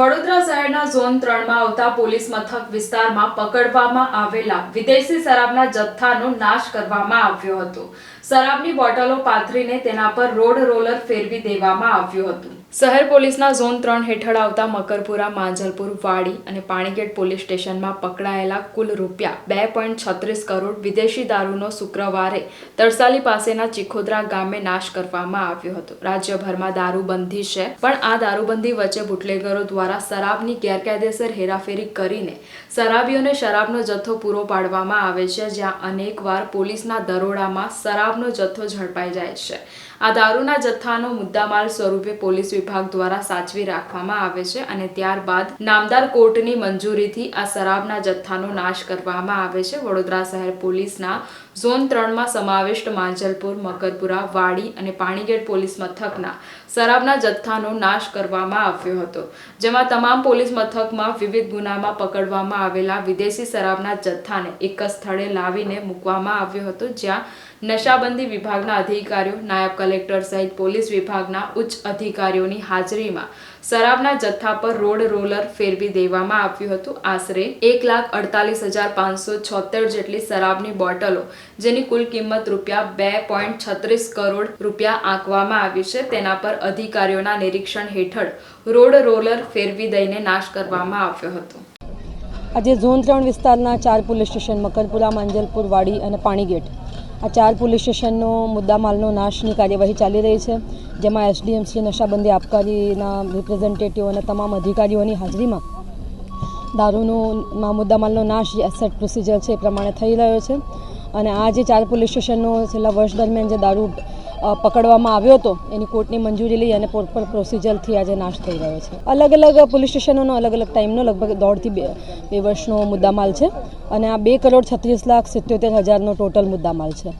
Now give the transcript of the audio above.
શહેરના ઝોન ત્રણમાં આવતા પોલીસ મથક વિસ્તારમાં પકડવામાં આવેલા વિદેશી શરાબના જથ્થાનો નાશ કરવામાં આવ્યો હતો. શરાબની બોટલો પાથરીને તેના પર રોડ રોલર ફેરવી દેવામાં આવ્યું હતું. શહેર પોલીસના ઝોન ત્રણ હેઠળ આવતા મકરપુરા, માંજલપુર, વાડી અને પાણીગેટ પોલીસ સ્ટેશનમાં પકડાયેલા કુલ રૂપિયા બે પોઈન્ટ છત્રીસ કરોડ વિદેશી દારૂનો શુક્રવારે તરસાલી પાસેના ચીખોદરા ગામે નાશ કરવામાં આવ્યો હતો. રાજ્યભરમાં દારૂબંધી છે, પણ આ દારૂબંધી વચ્ચે બુટલેગરો દ્વારા શરાબની ગેરકાયદેસર હેરાફેરી કરીને શરાબીઓને શરાબનો જથ્થો પૂરો પાડવામાં આવે છે, જ્યાં અનેકવાર પોલીસના દરોડામાં શરાબનો જથ્થો ઝડપાઈ જાય છે. આ દારૂના જથ્થાનો મુદ્દામાલ સ્વરૂપે પોલીસ વિભાગ દ્વારા સાચવી રાખવામાં આવે છે અને ત્યારબાદ નામદાર કોર્ટની મંજૂરીથી આ શરાબના જથ્થાનો નાશ કરવામાં આવે છે. વડોદરા શહેર પોલીસના ઝોન ત્રણમાં સમાવિષ્ટ માંજલપુર મકરપુરા વાડી અને પાણીગેટ પોલીસ મથકના શરાબના જથ્થાનો નાશ કરવામાં આવ્યો હતો, જેમાં તમામ પોલીસ મથકમાં વિવિધ ગુનામાં પકડવામાં આવેલા વિદેશી શરાબના જથ્થાને એક જ સ્થળે લાવીને મૂકવામાં આવ્યો હતો, જ્યાં નશાબંધી વિભાગના અધિકારીઓ, નાયબ કલેક્ટર સહિત પોલીસ વિભાગના ઉચ્ચ અધિકારીઓની હાજરીમાં શરાબના જથ્થા પર રોડ રોલર ફેરવી દેવામાં આવ્યું હતું. આશરે એક લાખ અડતાલીસ હજાર પાંચસો છોતેર જેટલી શરાબની બોટલો, જેની કુલ કિંમત રૂપિયા બે પોઈન્ટ છત્રીસ કરોડ રૂપિયા આંકવામાં આવી છે. તેના પર અધિકારીઓના નિરીક્ષણ હેઠળ રોડ રોલર ફેરવી દઈને નાશ કરવામાં આવ્યો હતો. આજે ઝોન ત્રણ વિસ્તારના ચાર પોલીસ સ્ટેશન, મકરપુરા, માંજલપુર, વાડી અને પાણીગેટ આ ચાર પોલીસ સ્ટેશનનો મુદ્દામાલનો નાશની કાર્યવાહી ચાલી રહી છે, જેમાં એસડીએમસી નશાબંધી આબકારીના રિપ્રેઝેન્ટેટિવ અને તમામ અધિકારીઓની હાજરીમાં દારૂનું મુદ્દામાલનો નાશ જે એસેટ પ્રોસિજર છે એ પ્રમાણે થઈ રહ્યો છે. અને આ જે ચાર પોલીસ સ્ટેશનનો છેલ્લા વર્ષ દરમિયાન જે દારૂ પકડવામાં આવ્યો હતો, એની કોર્ટની મંજૂરી લઈ અને પ્રોપર પ્રોસિજરથી આજે નાશ થઈ રહ્યો છે. અલગ અલગ પોલીસ સ્ટેશનોનો અલગ અલગ ટાઈમનો લગભગ દોઢથી બે બે વર્ષનો મુદ્દામાલ છે. અને આ બે કરોડ છત્રીસ લાખ સિત્યોતેર હજારનો ટોટલ મુદ્દામાલ છે.